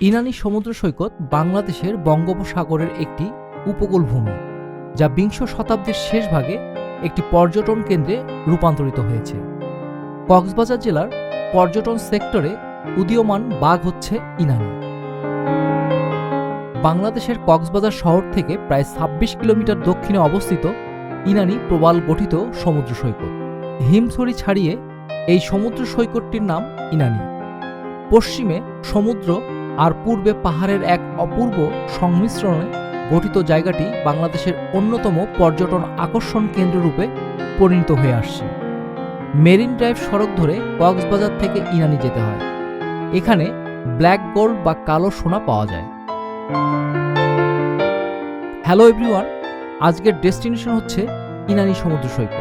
ইনানি সমুদ্র সৈকত বাংলাদেশের বঙ্গোপসাগরের একটি উপকূলভূমি, যা বিংশ শতাব্দীর শেষ ভাগে একটি পর্যটন কেন্দ্রে রূপান্তরিত হয়েছে। কক্সবাজার জেলার পর্যটন সেক্টরে উদীয়মান বাঘ হচ্ছে ইনানি বাংলাদেশের কক্সবাজার শহর থেকে প্রায় ছাব্বিশ কিলোমিটার দক্ষিণে অবস্থিত ইনানি প্রবাল গঠিত সমুদ্র সৈকত। হিমছড়ি ছাড়িয়ে এই সমুদ্র সৈকতটির নাম ইনানি পশ্চিমে সমুদ্র আর পূর্বে পাহাড়ের এক অপূর্ব সংমিশ্রণে গঠিত জায়গাটি বাংলাদেশের অন্যতম পর্যটন আকর্ষণ কেন্দ্ররূপে পরিণত হয়ে আসছে। মেরিন ড্রাইভ সড়ক ধরে কক্সবাজার থেকে ইনানি যেতে হয়। এখানে ব্ল্যাক গোল্ড বা কালো সোনা পাওয়া যায়। হ্যালো এভরিওয়ান, আজকের ডেস্টিনেশন হচ্ছে ইনানি সমুদ্র সৈকত।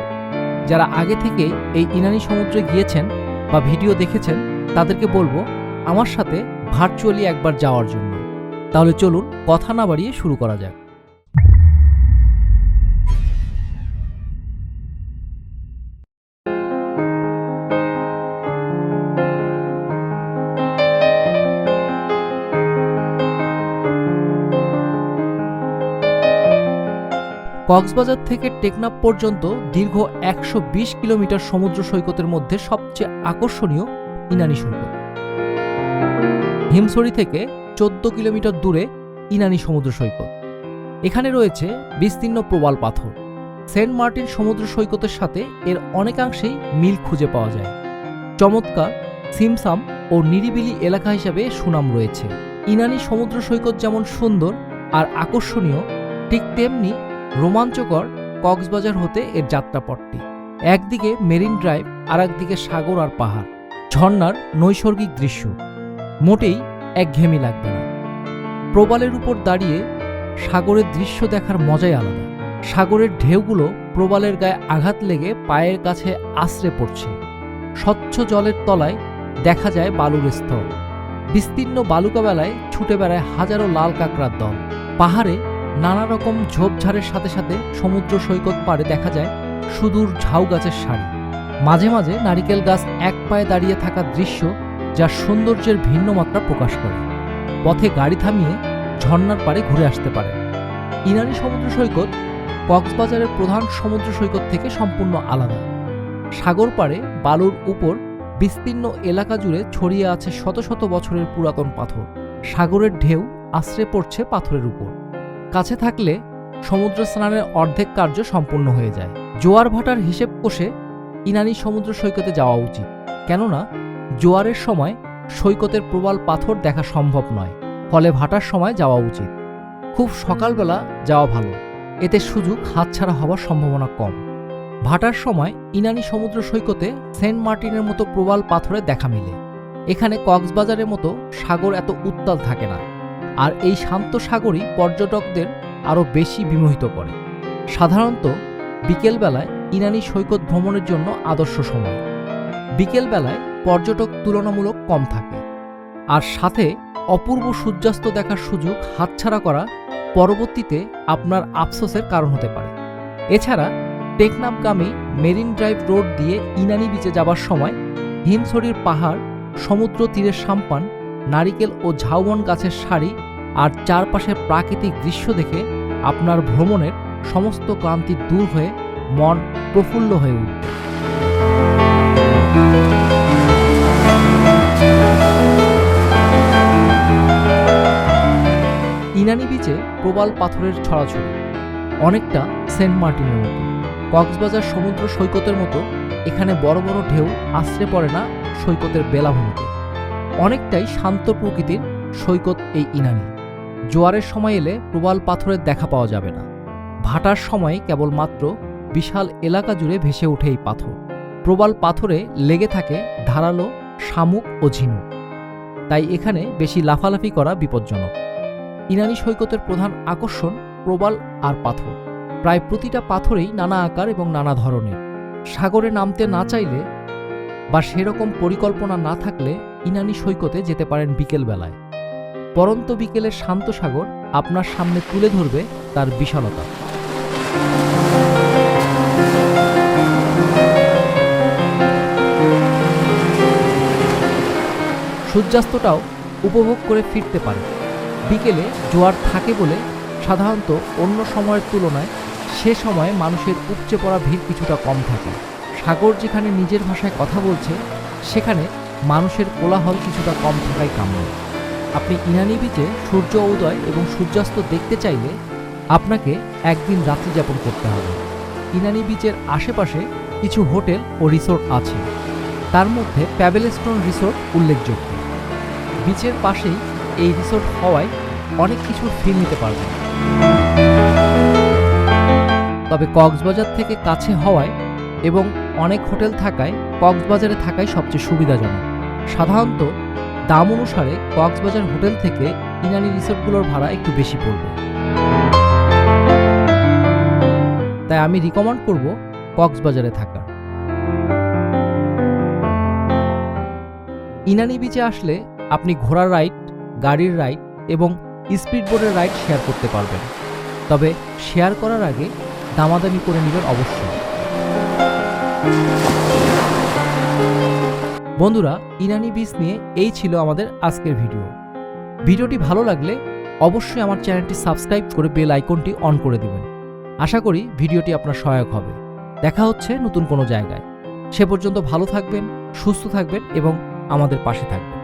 যারা আগে থেকে এই ইনানি সমুদ্রে গিয়েছেন বা ভিডিও দেখেছেন, তাদেরকে বলব, আমার সাথে ভার্চুয়ালি একবার যাওয়ার জন্য। তাহলে চলুন, কথা না বাড়িয়ে শুরু করা যাক। কক্সবাজার থেকে টেকনাফ পর্যন্ত দীর্ঘ একশো বিশ কিলোমিটার সমুদ্র সৈকতের মধ্যে সবচেয়ে আকর্ষণীয় ইনানি সৈকত। হিমছড়ি থেকে চোদ্দ কিলোমিটার দূরে ইনানি সমুদ্র সৈকত। এখানে রয়েছে বিস্তীর্ণ প্রবাল পাথর। সেন্ট মার্টিন সমুদ্র সৈকতের সাথে এর অনেকাংশেই মিল খুঁজে পাওয়া যায়। চমৎকার, সিমসাম ও নিরিবিলি এলাকা হিসাবে সুনাম রয়েছে। ইনানি সমুদ্র সৈকত যেমন সুন্দর আর আকর্ষণীয়, ঠিক তেমনি রোমাঞ্চকর কক্সবাজার হতে এর যাত্রাপথটি। একদিকে মেরিন ড্রাইভ আর একদিকে সাগর আর পাহাড়। ঝর্নার নৈসর্গিক দৃশ্য। মোটেই একঘেয়েমি লাগবে না। প্রবালের উপর দাঁড়িয়ে সাগরের দৃশ্য দেখার মজাই আলাদা। সাগরের ঢেউগুলো প্রবালের গায়ে আঘাত লেগে পায়ের কাছে আশ্রে পড়ছে। স্বচ্ছ জলের তলায় দেখা যায় বালুর স্তর। বিস্তীর্ণ বালুকা বেলায় ছুটে বেড়ায় হাজারো লাল কাঁকড়ার দল। পাহাড়ে নানা রকম ঝোপঝাড়ের সাথে সাথে সমুদ্র সৈকত পাড়ে দেখা যায় সুদূর ঝাউ গাছের সারি। মাঝে মাঝে নারিকেল গাছ এক পায়ে দাঁড়িয়ে থাকা দৃশ্য যা সৌন্দর্যের ভিন্ন মাত্রা প্রকাশ করে। পথে গাড়ি থামিয়ে ঝর্ণার পাড়ে ঘুরে আসতে পারে। ইনানি সমুদ্র সৈকত কক্সবাজারের প্রধান সমুদ্র সৈকত থেকে সম্পূর্ণ আলাদা। সাগর পাড়ে বালুর উপর বিস্তীর্ণ এলাকা জুড়ে ছড়িয়ে আছে শত শত বছরের পুরাতন পাথর। সাগরের ঢেউ আশ্রে পড়ছে পাথরের উপর। কাছে থাকলে সমুদ্র স্নানের অর্ধেক কার্য সম্পূর্ণ হয়ে যায়। জোয়ার ভাটার হিসেব কষে ইনানি সমুদ্র সৈকতে যাওয়া উচিত। কেননা জোয়ারের সময় সৈকতের প্রবাল পাথর দেখা সম্ভব নয়, ফলে ভাটার সময় যাওয়া উচিত। খুব সকালবেলা যাওয়া ভালো, এতে সুযোগ হাতছাড়া হওয়ার সম্ভাবনা কম। ভাটার সময় ইনানি সমুদ্র সৈকতে সেন্ট মার্টিনের মতো প্রবাল পাথরে দেখা মেলে। এখানে কক্সবাজারের মতো সাগর এত উত্তাল থাকে না, আর এই শান্ত সাগরই পর্যটকদের আরও বেশি বিমোহিত করে। সাধারণত বিকেলবেলায় ইনানি সৈকত ভ্রমণের জন্য আদর্শ সময়। বিকেলবেলায় পর্যটক তুলনামূলক কম থাকে। আর সাথে অপূর্ব সূর্যাস্ত দেখার সুযোগ হাতছাড়া করা পরবর্তীতে আপনার আফসোসের কারণ হতে পারে। এছাড়া টেকনাফগামী মেরিন ড্রাইভ রোড দিয়ে ইনানি বিচে যাবার সময় হিমছড়ির পাহাড়, সমুদ্র তীরের সাম্পান, নারিকেল ও ঝাউবন গাছের সারি আর চারপাশের প্রাকৃতিক দৃশ্য দেখে আপনার ভ্রমণের সমস্ত ক্লান্তি দূর হয়ে মন প্রফুল্ল হয়ে উঠবে। ইনানি বিচে প্রবাল পাথরের ছড়াছড়ি। অনেকটা সেন্ট মার্টিনের মতো। কক্সবাজার সমুদ্র সৈকতের মতো, এখানে বড় বড় ঢেউ আশ্রে পড়ে না সৈকতের বেলাভূমিতে। অনেকটাই শান্ত প্রকৃতির সৈকত এই ইনানি। জোয়ারের সময় এলে প্রবাল পাথরের দেখা পাওয়া যাবে না। ভাটার সময় কেবলমাত্র বিশাল এলাকা জুড়ে ভেসে ওঠে এই পাথর। প্রবাল পাথরে লেগে থাকে ধারালো শামুক ও ঝিনুক। তাই এখানে বেশি লাফালাফি করা বিপজ্জনক। ইনানি সৈকতের প্রধান আকর্ষণ প্রবাল আর পাথর। প্রায় প্রতিটা পাথরেই নানা আকার এবং নানা ধরনের। সাগরে নামতে না চাইলে বা সেরকম পরিকল্পনা না থাকলে ইনানি সৈকতে যেতে পারেন বিকেলবেলায়। পরন্ত বিকেলের শান্ত সাগর আপনার সামনে তুলে ধরবে তার বিশালতা। সূর্যাস্তটাও উপভোগ করে ফিরতে পারেন বিকেলে জোয়ার থাকে বলে সাধারণত অন্য সময়ের তুলনায় সে সময় মানুষের উপচে পড়া ভিড় কিছুটা কম থাকে। সাগর যেখানে নিজের ভাষায় কথা বলছে, সেখানে মানুষের কোলাহল কিছুটা কম থাকাই কাম্য। আপনি ইনানি বিচে সূর্য উদয় এবং সূর্যাস্ত দেখতে চাইলে আপনাকে একদিন রাত্রি যাপন করতে হবে। ইনানি বিচের আশেপাশে কিছু হোটেল ও রিসোর্ট আছে। তার মধ্যে প্যাবেলস্টোন রিসোর্ট উল্লেখযোগ্য। বিচের পাশেই এই রিসোর্ট হওয়ায় অনেক কিছুর ফিল নিতে পারবেন। তবে কক্সবাজার থেকে কাছে হওয়ায় এবং অনেক হোটেল থাকায় কক্সবাজারে থাকাই সবচেয়ে সুবিধাজনক। সাধারণত দাম অনুসারে কক্সবাজার হোটেল থেকে ইনানি রিসোর্টগুলোর ভাড়া একটু বেশি পড়বে। তাই আমি রিকমেন্ড করব কক্সবাজারে থাকা। ইনানি বিচে আসলে আপনি ঘোড়ার রাইড গাড়ির রাইড এবং স্পিড বোটের রাইড শেয়ার করতে পারবেন। তবে শেয়ার করার আগে দামাদামি করে নেবেন অবশ্যই। বন্ধুরা, ইনানি বিচ নিয়ে এই ছিল আমাদের আজকের ভিডিও ভিডিওটি ভালো লাগলে অবশ্যই আমার চ্যানেলটি সাবস্ক্রাইব করে বেল আইকনটি অন করে দেবেন। আশা করি ভিডিওটি আপনার সহায়ক হবে। দেখা হচ্ছে নতুন কোনো জায়গায়। সে পর্যন্ত ভালো থাকবেন, সুস্থ থাকবেন এবং আমাদের পাশে থাকবেন।